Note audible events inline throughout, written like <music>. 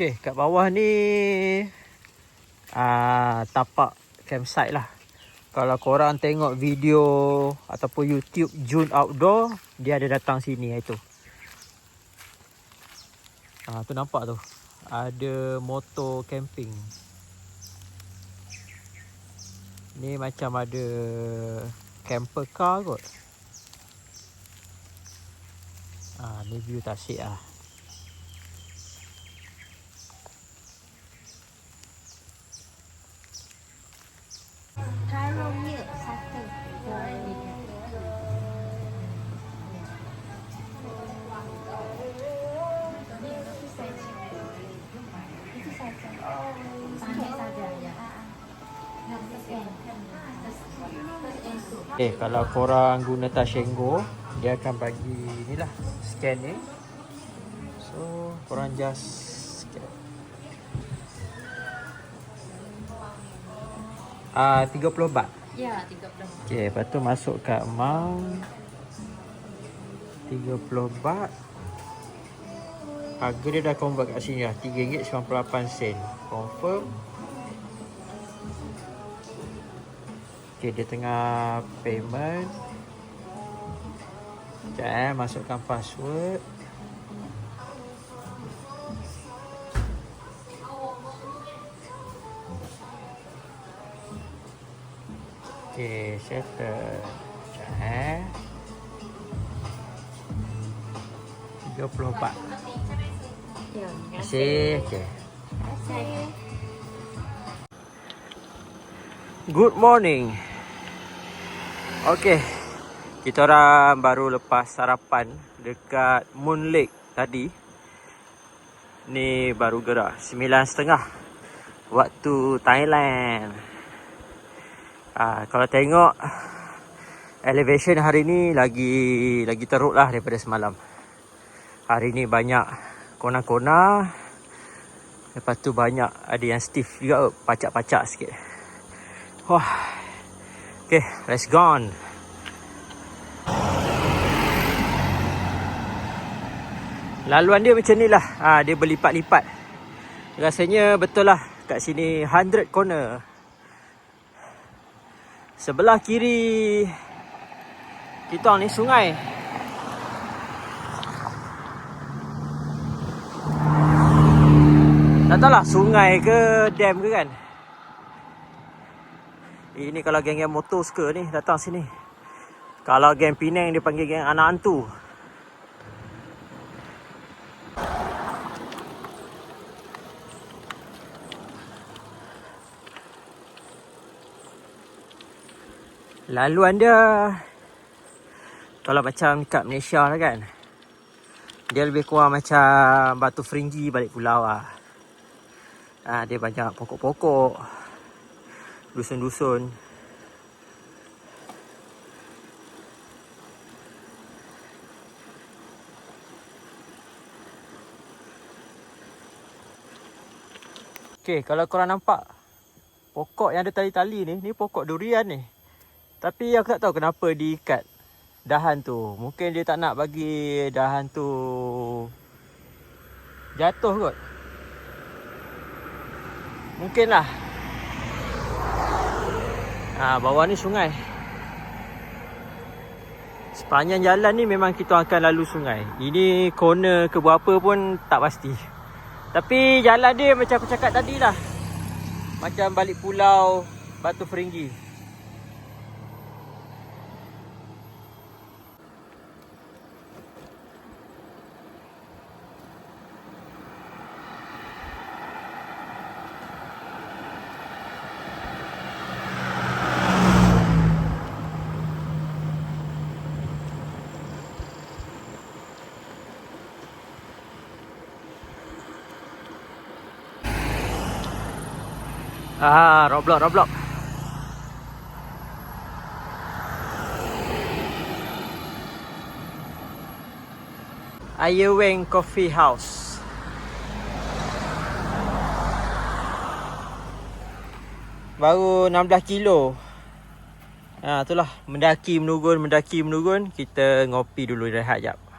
Okey, kat bawah ni ah tapak campsite lah. Kalau korang tengok video ataupun YouTube June Outdoor, dia ada datang sini itu. Ah tu nampak tu. Ada motor camping. Ni macam ada camper car kot. Ah ni view tasik ah. Eh kalau korang guna Tashengo Dia akan bagi ni lah Scan ni. So korang just scan Ah uh, 30 baht. Ya, 30 Okay lepas tu masuk kat amount. 30 baht. Harga dia dah convert kat sini lah. RM3.98 Confirm. Okay dia tengah payment. Sekejap eh masukkan password Okay settle Sekejap eh 30 baht Ya, Terima kasih. Good morning. Okay. Kita orang baru lepas sarapan dekat Moon Lake tadi. Ni baru gerak 9.30 waktu Thailand. Ah, kalau tengok elevation hari ni lagi lagi teruk lah daripada semalam. Hari ni banyak kona-kona. Lepas tu banyak ada yang stiff juga pacak-pacak sikit. Wah. Okay, let's go on. Laluan dia macam ni lah. Ha, dia berlipat-lipat. Rasanya betul lah. Kat sini 100 corner. Sebelah kiri kita ni sungai. Tak tahulah sungai ke dam ke kan. Ini kalau geng-geng motor suka ni datang sini. Kalau geng Penang dia panggil geng anak hantu. Laluan dia kalau macam kat Malaysia lah kan. Dia lebih kurang macam batu feringgi balik pulau lah. Ha, dia banyak pokok-pokok. Dusun-dusun. Okay, kalau korang nampak pokok yang ada tali-tali ni, ni pokok durian ni. Tapi aku tak tahu kenapa diikat dahan tu. Mungkin dia tak nak bagi dahan tu jatuh kot. Mungkinlah. Ha, bawah ni sungai. Sepanjang jalan ni memang kita akan lalu sungai. Ini corner ke berapa pun tak pasti. Tapi jalan dia macam aku cakap tadi lah. Macam balik pulau Batu Feringgi. Ah, Roblox, Roblox. Ayeweng Coffee House. Baru 16 kilo. Ha, itulah mendaki menurun, mendaki menurun. Kita ngopi dulu rehat jap.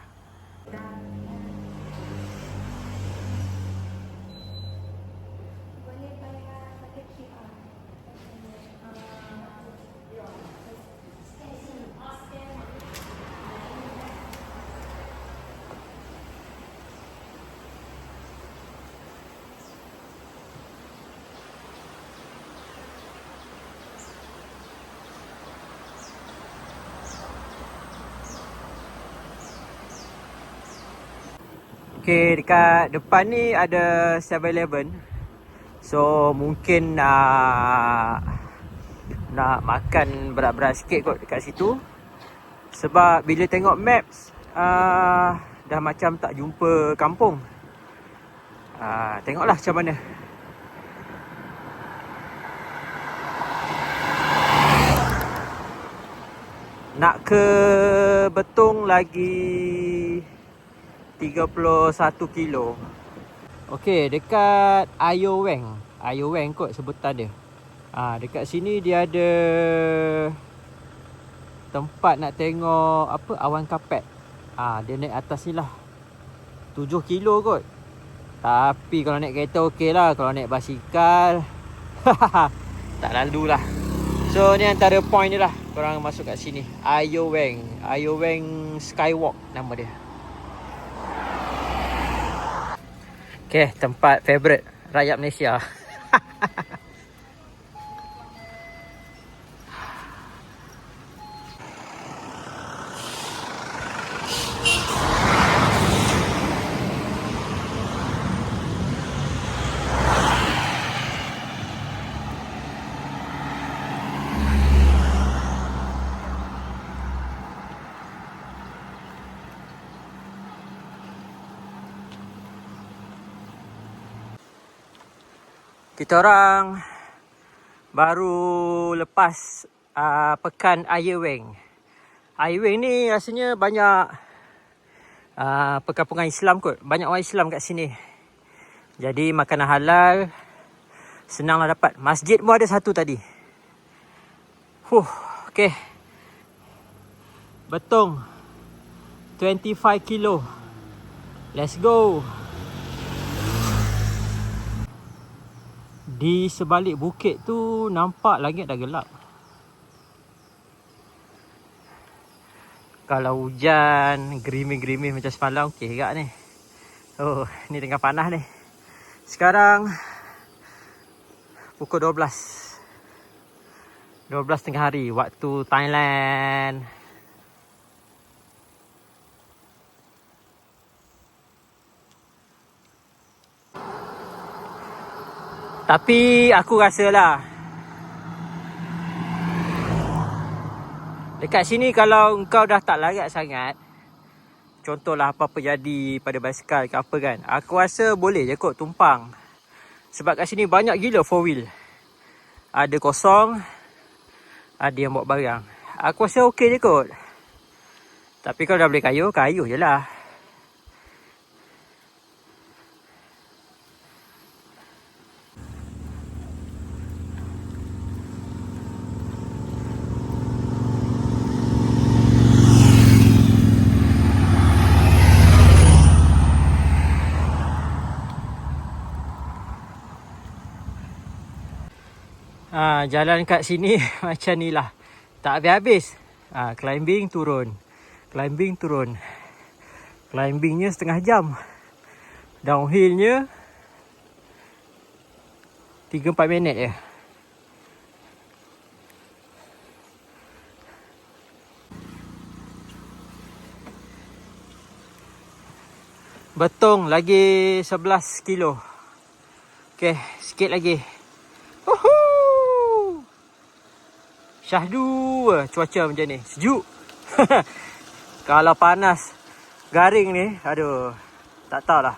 Okay, dekat depan ni ada 7-Eleven. So, mungkin nak nak makan berat-berat sikit kot dekat situ. Sebab bila tengok maps, uh, dah macam tak jumpa kampung. Uh, tengoklah macam mana. Nak ke Betong lagi 31 kilo. Okey, dekat Ayoweng. Ayoweng kot sebutan dia. Ha, dekat sini dia ada tempat nak tengok apa awan kapet. Ha, dia naik atas ni lah. 7 kilo kot. Tapi kalau naik kereta okey lah. Kalau naik basikal <laughs> tak lalu lah. So ni antara point dia lah. Korang masuk kat sini. Ayoweng. Ayoweng Skywalk nama dia. Okay, tempat favourite rakyat Malaysia. <laughs> Kita orang baru lepas uh, pekan Ayeweng. Ayeweng ni rasanya banyak uh, perkampungan Islam kot. Banyak orang Islam kat sini. Jadi makanan halal senanglah dapat. Masjid pun ada satu tadi. Huh, okay. Betong 25 kilo. Let's go. Di sebalik bukit tu nampak langit dah gelap. Kalau hujan, gerimis-gerimis macam semalam, okey juga ni. Oh, ni tengah panas ni. Sekarang pukul 12. 12 tengah hari waktu Thailand. Tapi aku rasa lah Dekat sini kalau kau dah tak larat sangat Contohlah apa-apa jadi pada basikal ke apa kan Aku rasa boleh je kot tumpang. Sebab kat sini banyak gila four wheel. Ada kosong Ada yang bawa barang. Aku rasa okey je kot. Tapi kalau dah boleh kayu, kayu je lah Ha, jalan kat sini <laughs> macam ni lah. Tak habis-habis. Ha, climbing turun. Climbing turun. Climbingnya setengah jam. Downhillnya 3-4 minit je. Betong lagi 11 kilo. Okey, sikit lagi. Uhuh. Syahdu cuaca macam ni. Sejuk. <laughs> Kalau panas garing ni, aduh. Tak tahulah.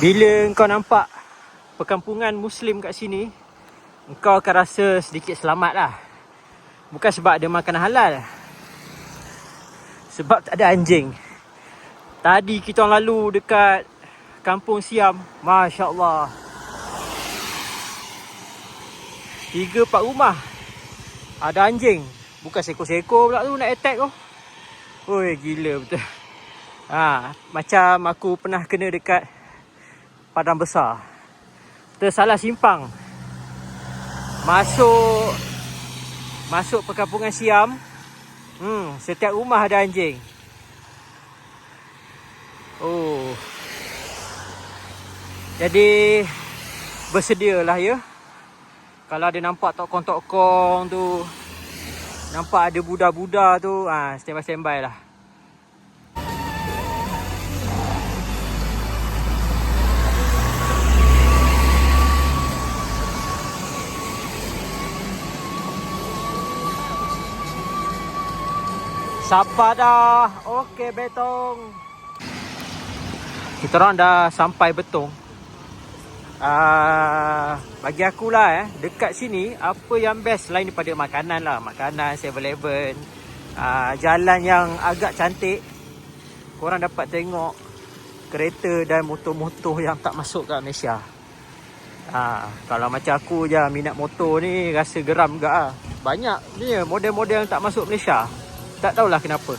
Bila kau nampak perkampungan muslim kat sini, kau akan rasa sedikit selamat lah. Bukan sebab ada makanan halal. Sebab tak ada anjing. Tadi kita lalu dekat kampung Siam. Masya Allah. Tiga empat rumah. Ada anjing. Bukan seekor-seekor pula tu nak attack tu. Oi gila betul. Ha, macam aku pernah kena dekat Padang Besar. Tersalah simpang. Masuk masuk perkampungan Siam. Hmm, setiap rumah ada anjing. Oh. Jadi bersedialah ya kalau ada nampak tokong-tokong tu nampak ada buda-buda tu ha standby standby lah Sampai dah. Okey, betong. Kita orang dah sampai betong. Ah, bagi aku lah eh, dekat sini apa yang best selain daripada makanan lah, makanan 7-Eleven, ah, jalan yang agak cantik. Korang dapat tengok kereta dan motor-motor yang tak masuk kat Malaysia. Ah, kalau macam aku je minat motor ni rasa geram juga ah. Banyak ni model-model yang tak masuk Malaysia. Tak tahulah kenapa.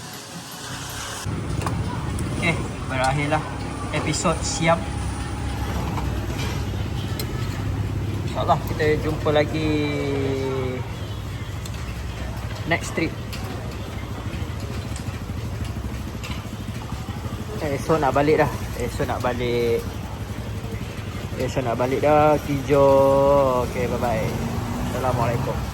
Okay, berakhirlah episod siap. InsyaAllah kita jumpa lagi next trip. Eh, esok nak balik dah. Esok nak balik. Esok nak balik dah. Tijo. Okay, bye-bye. Assalamualaikum.